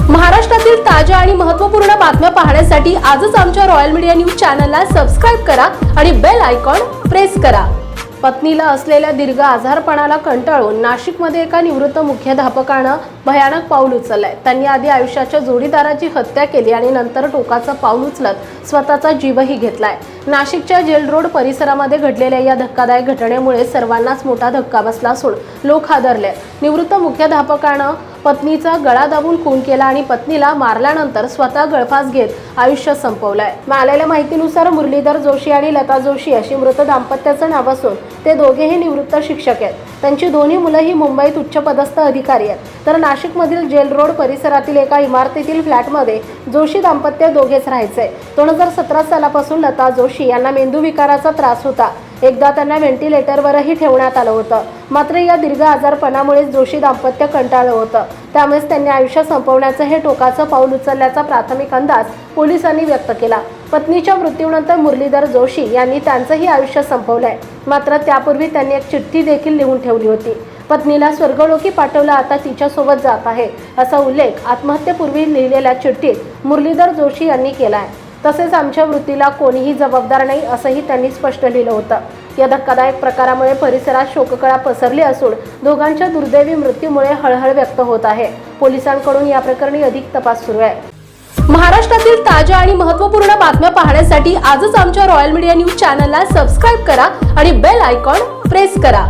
महाराष्ट्रातील ताज्या आणि महत्त्वपूर्ण बातम्या पाहण्यासाठी आजच आमच्या रॉयल मीडिया न्यूज चॅनलला सबस्क्राईब करा आणि बेल आयकॉन प्रेस करा. पत्नीला असलेल्या दीर्घ आजारपणाला कंटाळून नाशिकमध्ये एका निवृत्त मुख्याध्यापकानं भयानक पाऊल उचललंय. त्यांनी आधी आयुष्याच्या जोडीदाराची हत्या केली आणि नंतर टोकाचं पाऊल उचलत स्वतःचा जीवही घेतलाय. नाशिकच्या जेल रोड परिसरामध्ये घडलेल्या या धक्कादायक घटनेमुळे सर्वांनाच मोठा धक्का बसला असून लोक हादरले. निवृत्त मुख्याध्यापकानं पत्नीचा गळा दाबून खून केला आणि पत्नीला मारल्यानंतर स्वतः गळफास घेत आयुष्य संपवलंय. मिळालेल्या माहितीनुसार मुरलीधर जोशी आणि लता जोशी अशी मृत दाम्पत्याचं नाव असून ते दोघेही निवृत्त शिक्षक आहेत. त्यांची दोन्ही मुलं ही मुंबईत उच्चपदस्थ अधिकारी आहेत. तर नाशिकमधील जेल रोड परिसरातील एका इमारतीतील फ्लॅटमध्ये जोशी दाम्पत्य दोघेच राहायचे. दोन हजार सतरा सालापासून लता जोशी यांना मेंदूविकाराचा त्रास होता. एकदा त्यांना व्हेंटिलेटरवरही ठेवण्यात आलं होतं. मात्र या दीर्घ आजारपणामुळेच जोशी दाम्पत्य कंटाळलं होतं. त्यामुळेच त्यांनी आयुष्य संपवण्याचं हे टोकाचं पाऊल उचलल्याचा प्राथमिक अंदाज पोलिसांनी व्यक्त केला. पत्नीच्या मृत्यूनंतर मुरलीधर जोशी यांनी त्यांचंही आयुष्य संपवलंय. मात्र त्यापूर्वी त्यांनी एक चिठ्ठी देखील लिहून ठेवली होती. पत्नीला स्वर्गलोकी पाठवलं आता तिच्यासोबत जात आहे असा उल्लेख आत्महत्येपूर्वी लिहिलेल्या चिठ्ठीत मुरलीधर जोशी यांनी केला आहे तसेच आमच्या वृत्तीला कोणीही जबाबदार नाही असंही त्यांनी स्पष्ट लिहिलं होतं. या धक्कादायक प्रकारामुळे परिसरात शोककळा पसरली असून दोघांच्या दुर्दैवी मृत्यूमुळे हळहळ व्यक्त होत आहे. पोलिसांकडून या प्रकरणी अधिक तपास सुरू आहे. महाराष्ट्रातील ताज्या आणि महत्त्वपूर्ण बातम्या पाहण्यासाठी आजच आमच्या रॉयल मीडिया न्यूज चॅनलला सबस्क्राईब करा आणि बेल आयकॉन प्रेस करा.